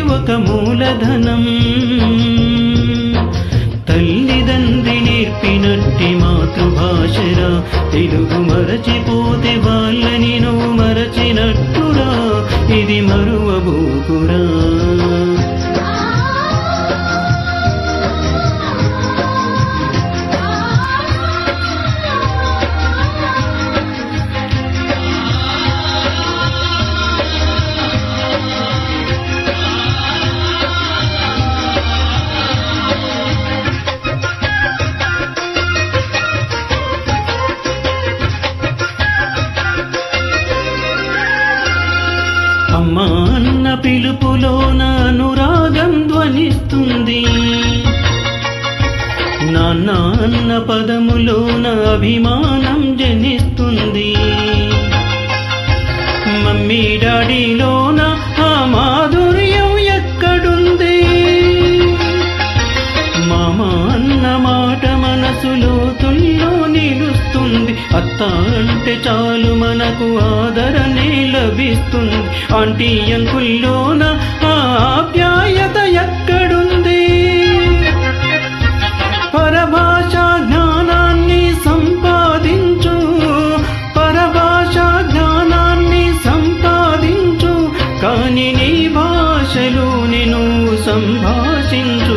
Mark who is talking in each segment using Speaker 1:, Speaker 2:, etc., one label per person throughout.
Speaker 1: ఒక మూలధనం. తల్లిదండ్రి నేర్పినట్టి మాతృభాషరా. తెలుగు మరచిపోతే వాళ్ళని నువ్వు మరచినట్టురా. ఇది మరువబోకురా. నాన్న అన్న పదములోన అభిమానం జనిస్తుంది. మమ్మీ డాడీలోన ఆ మాధుర్యం ఎక్కడుంది? మామ అన్న మాట మనసులో తుల్లో నిలుస్తుంది. అత్త అంటే చాలు మనకు ఆదరణే లభిస్తుంది. ఆంటీ అంకుల్లోన ఆ ఆప్యాయత ఎక్కడుంది సంభాషించు.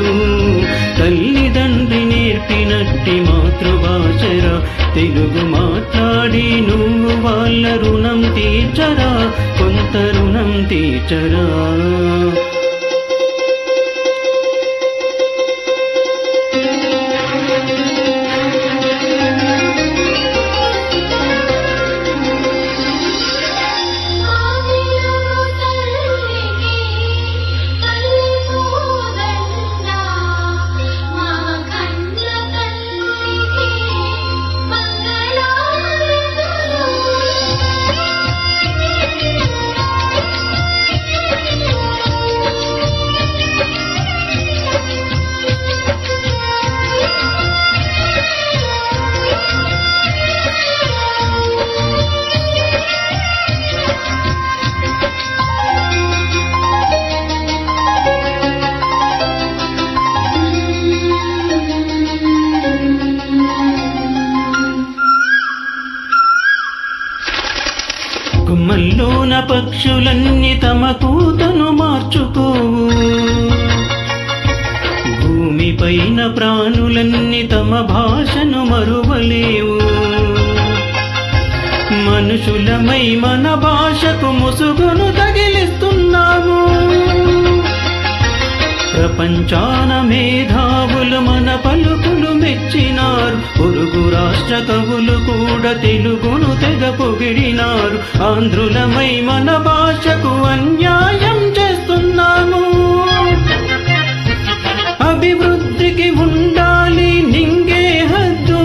Speaker 1: తల్లిదండ్రి నేర్పినట్టి మాతృభాషరా. తెలుగు మాట్లాడి నువ్వు వాళ్ళ రుణం తీర్చరా. కొంత రుణం తీర్చరా. పక్షులన్నీ తమ కూతను మార్చుకోవు భూమిపైన ప్రాణులన్నీ తమ భాషను మరువలేవు. మనుషులమై మన భాషకు ముసుగును తగిలిస్తున్నాము. ప్రపంచాన మేధావులు మన పలుకులు మెచ్చినారు రాష్ట్ర కవులు కూడా తెలుగును తెగ పొగిడినారు. ఆంధ్రులమై మన భాషకు అన్యాయం చేస్తున్నాము అభివృద్ధికి ఉండాలి నింగే హద్దు.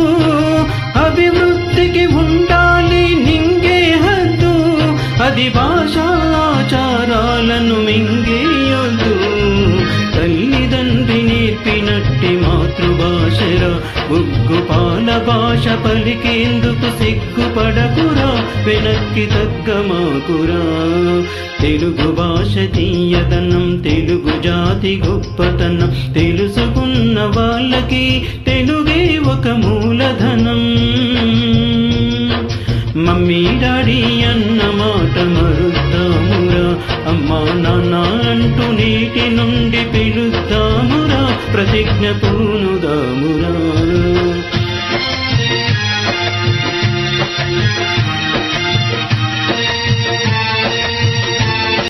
Speaker 1: అభివృద్ధికి ఉండాలి నింగే హద్దు. అది భాష మాతృభాషరా పాల భాష పలికేందుకు సిగ్గుపడకురా? వెనక్కి తగ్గమాకురా తెలుగు భాష తీయదనం తెలుగు జాతి గొప్పతనం. తెలుసుకున్న వాళ్ళకి తెలుగే ఒక మూలధనం. మమ్మీ డాడీ అన్న మాట మరుద్దామురా. అమ్మా నాన్న అంటూ నీటి నుండి ప్రతిజ్ఞ పూనుదామురా